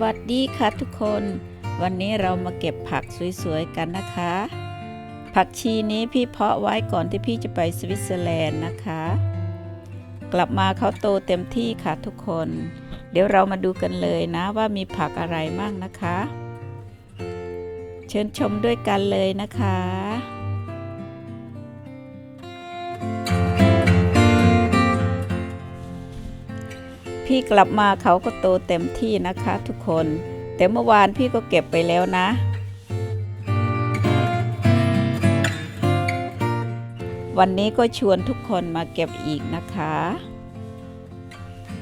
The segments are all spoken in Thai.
วัสดีค่ะทุกคน วันนี้เรามาเก็บผักสวยๆกันนะคะ ผักชีนี้พี่เพาะไว้ก่อนที่พี่จะไปสวิตเซอร์แลนด์นะคะ กลับมาเขาโตเต็มที่ค่ะทุกคน เดี๋ยวเรามาดูกันเลยนะว่ามีผักอะไรมั่งนะคะ เชิญชมด้วยกันเลยนะคะ พี่กลับมาเขาก็โตเต็มที่นะคะทุกคน แต่เมื่อวานพี่ก็เก็บไปแล้วนะ วันนี้ก็ชวนทุกคนมาเก็บอีกนะคะ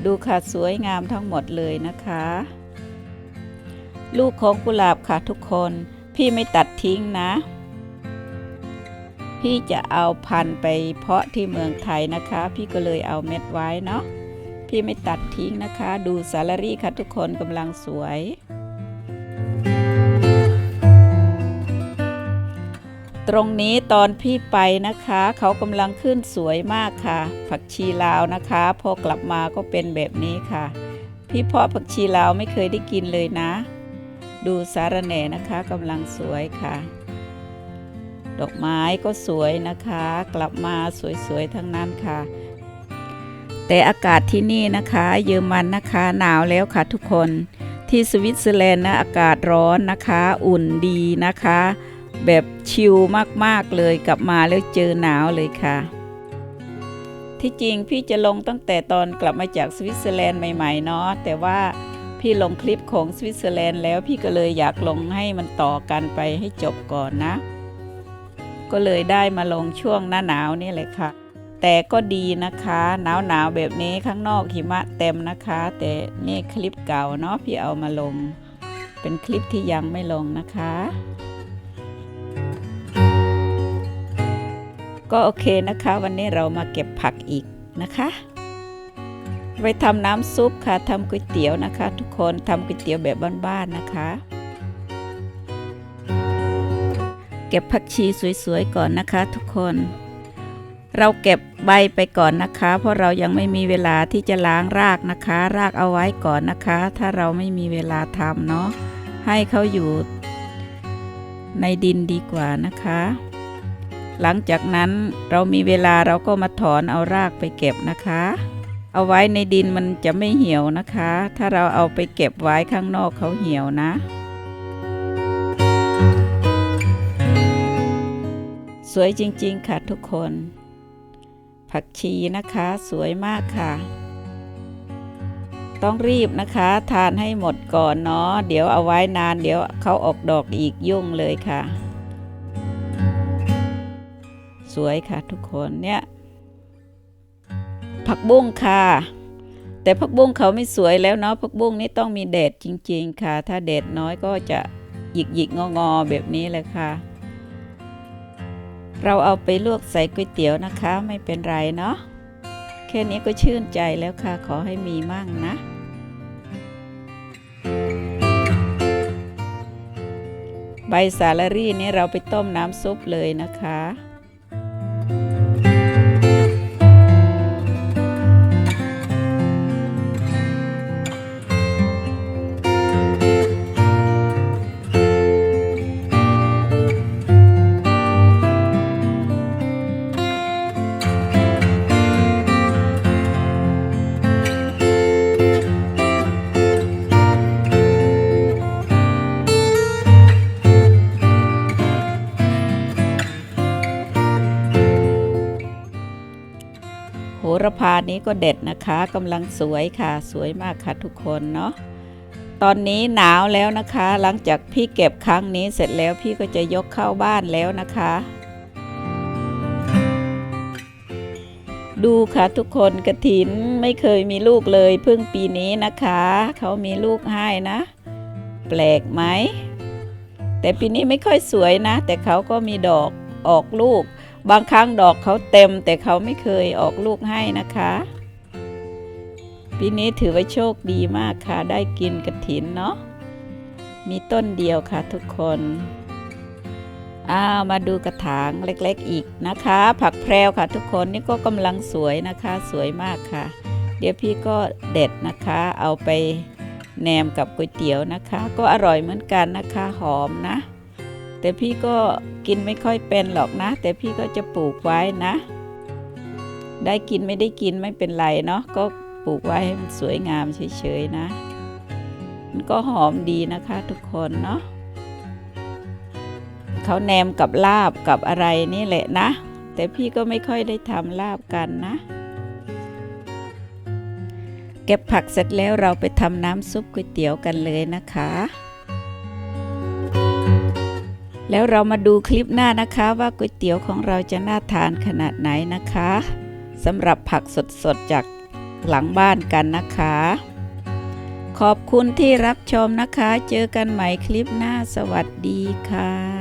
ดูค่ะสวยงามทั้งหมดเลยนะคะ ลูกของกุหลาบค่ะทุกคน พี่ไม่ตัดทิ้งนะพี่จะเอาพันธุ์ไปเพาะที่เมืองไทยนะคะ พี่ก็เลยเอาเม็ดไว้เนาะ พี่ไม่ตัดทิ้งนะคะ ดูสาลารี่ค่ะทุกคนกำลังสวย ตรงนี้ตอนพี่ไปนะคะ เขากำลังขึ้นสวยมากค่ะ ผักชีลาวนะคะ พอกลับมาก็เป็นแบบนี้ค่ะ พี่เพาะผักชีลาวไม่เคยได้กินเลยนะ ดูสาระแหน่นะคะกำลังสวยค่ะดอกไม้ก็สวยนะคะ กลับมาสวยๆทั้งนั้นค่ะ แต่อากาศที่นี่นะคะ เยอรมันนะคะหนาวแล้วค่ะทุกคนที่สวิตเซอร์แลนด์นะอากาศร้อนนะคะ อุ่นดีนะคะ แบบชิลมากๆเลยกลับมาแล้วเจอหนาวเลยค่ะ ที่จริงพี่จะลงตั้งแต่ตอนกลับมาจากสวิตเซอร์แลนด์ใหม่ๆเนาะแต่ว่าพี่ลงคลิปของสวิตเซอร์แลนด์แล้วพี่ก็เลยอยากลงให้มันต่อกันไปให้จบก่อนนะ ก็เลยได้มาลงช่วงหน้าหนาวนี่เลยค่ะ แต่ก็ดีนะคะ หนาวหนาวๆแบบนี้ข้างนอกหิมะเต็มนะคะ แต่นี่คลิปเก่าเนาะพี่เอามาลง เป็นคลิปที่ยังไม่ลงนะคะ ก็โอเคนะคะ วันนี้เรามาเก็บผักอีกนะคะไปทำน้ำซุปค่ะทำก๋วยเตี๋ยวนะคะ ทุกคนทำก๋วยเตี๋ยวแบบบ้านๆนะคะ เก็บผักชีสวยๆก่อนนะคะ ทุกคน เราเก็บใบไปก่อนนะคะ เพราะเรายังไม่มีเวลาที่จะล้างรากนะคะ รากเอาไว้ก่อนนะคะ ถ้าเราไม่มีเวลาทำเนาะให้เขาอยู่ในดินดีกว่านะคะ หลังจากนั้นเรามีเวลาเราก็มาถอนเอารากไปเก็บนะคะ เอาไว้ในดินมันจะไม่เหี่ยวนะคะ ถ้าเราเอาไปเก็บไว้ข้างนอกเขาเหี่ยวนะ สวยจริงๆค่ะทุกคน ผักชีนะคะสวยมากค่ะ ต้องรีบนะคะ ทานให้หมดก่อนเนาะเดี๋ยวเอาไว้นานเดี๋ยวเขาออกดอกอีกยุ่งเลยค่ะ สวยค่ะทุกคนเนี่ยผักบุ้งค่ะ แต่ผักบุ้งเขาไม่สวยแล้วเนาะผักบุ้งนี่ต้องมีแดดจริง ๆ ค่ะ ถ้าแดดน้อยก็จะหยิกหยิกงองอๆแบบนี้เลยค่ะ เราเอาไปลวกใส่ก๋วยเตี๋ยวนะคะ ไม่เป็นไรเนาะแค่นี้ก็ชื่นใจแล้วค่ะ ขอให้มีมั่งนะ ใบสาลารี่นี้เราไปต้มน้ำซุปเลยนะคะ ระพานี้ก็เด็ดนะคะกำลังสวยค่ะ สวยมากค่ะทุกคนเนาะตอนนี้หนาวแล้วนะคะ หลังจากพี่เก็บครั้งนี้เสร็จแล้วพี่ก็จะยกเข้าบ้านแล้วนะคะ ดูค่ะทุกคนกระถินไม่เคยมีลูกเลยเพิ่งปีนี้นะคะ เขามีลูกให้นะ แปลกไหมแต่ปีนี้ไม่ค่อยสวยนะ แต่เขาก็มีดอกออกลูก บางครั้งดอกเขาเต็มแต่เขาไม่เคยออกลูกให้นะคะปีนี้ถือว่าโชคดีมากค่ะ ได้กินกระถินเนาะ มีต้นเดียวค่ะทุกคนอ้าวมาดูกระถางเล็กๆอีกนะคะ ผักแพรวค่ะทุกคนนี่ก็กำลังสวยนะคะ สวยมากค่ะ เดี๋ยวพี่ก็เด็ดนะคะ เอาไปแหนมกับก๋วยเตี๋ยวนะคะ ก็อร่อยเหมือนกันนะคะ หอมนะ แต่พี่ก็กินไม่ค่อยเป็นหรอกนะ แต่พี่ก็จะปลูกไว้นะ ได้กินไม่ได้กินไม่เป็นไรเนาะก็ปลูกไว้ให้มันสวยงามเฉยๆนะ มันก็หอมดีนะคะทุกคนเนาะเขาแนมกับลาบกับอะไรนี่แหละนะ แต่พี่ก็ไม่ค่อยได้ทำลาบกันนะ เก็บผักเสร็จแล้วเราไปทำน้ำซุปก๋วยเตี๋ยวกันเลยนะคะ แล้วเรามาดูคลิปหน้านะคะว่าก๋วยเตี๋ยวของเราจะน่าทานขนาดไหนนะคะสำหรับผักสดๆจากหลังบ้านกันนะคะ ขอบคุณที่รับชมนะคะ เจอกันใหม่คลิปหน้าสวัสดีค่ะ